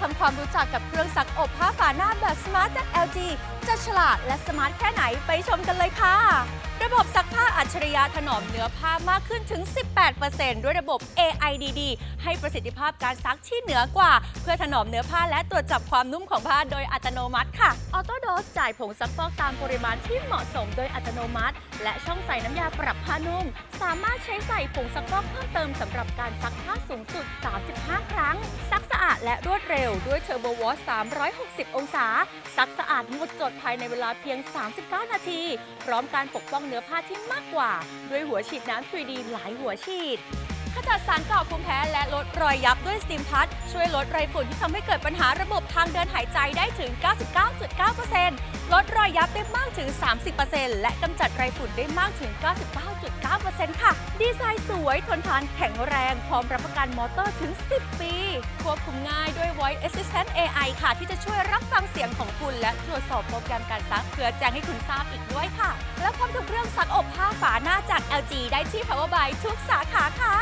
ทำความรู้จักกับเครื่องซักอบผ้าฝาหน้าแบบสมาร์ทจาก LG จะฉลาดและสมาร์ทแค่ไหนไปชมกันเลยค่ะ ระบบซักผ้าอัจฉริยะถนอมเนื้อผ้ามากขึ้นถึง 18%ด้วยระบบ AIDD ให้ประสิทธิภาพการซักที่เหนือกว่า เพื่อถนอมเนื้อผ้าและตรวจจับความนุ่มของผ้าโดยอัตโนมัติค่ะออโต้โดสจ่ายผงซักฟอกตามปริมาณที่เหมาะสมโดยอัตโนมัติ และช่องใส่น้ำยาปรับผ้านุ่ม สามารถใช้ใส่ผงซักฟอกเพิ่มเติมสำหรับการซักผ้าสูงสุด 35 ครั้ง และรวดเร็วด้วยเทอร์โบวอช360 องศา ซักสะอาดหมดจดภายในเวลาเพียง 39 นาที พร้อมการปกป้องเนื้อผ้าที่มากกว่า ด้วยหัวฉีดน้ำ 3D หลายหัวฉีดขจัดสารก่อภูมิแพ้และลดรอยยับด้วยสตีมพัดช่วยลดไรฝุ่นที่ทำให้เกิดปัญหาระบบทางเดินหายใจได้ถึง 99.9%ลดรอยยับได้มากถึง 30%และกำจัดไรฝุ่นได้มากถึง 99.9%ค่ะ ดีไซน์สวยทนทานแข็งแรง พร้อมรับประกันมอเตอร์ถึง 10 ปี ควบคุมง่ายด้วย Voice Assistant AI ค่ะ ที่จะช่วยรับฟังเสียงของคุณและตรวจสอบโปรแกรมการซักเพื่อแจ้งให้คุณทราบอีกด้วยค่ะ และพร้อมทุกเรื่องซักอบผ้าฝาหน้าจาก LG ได้ที่ Power by ทุกสาขาค่ะ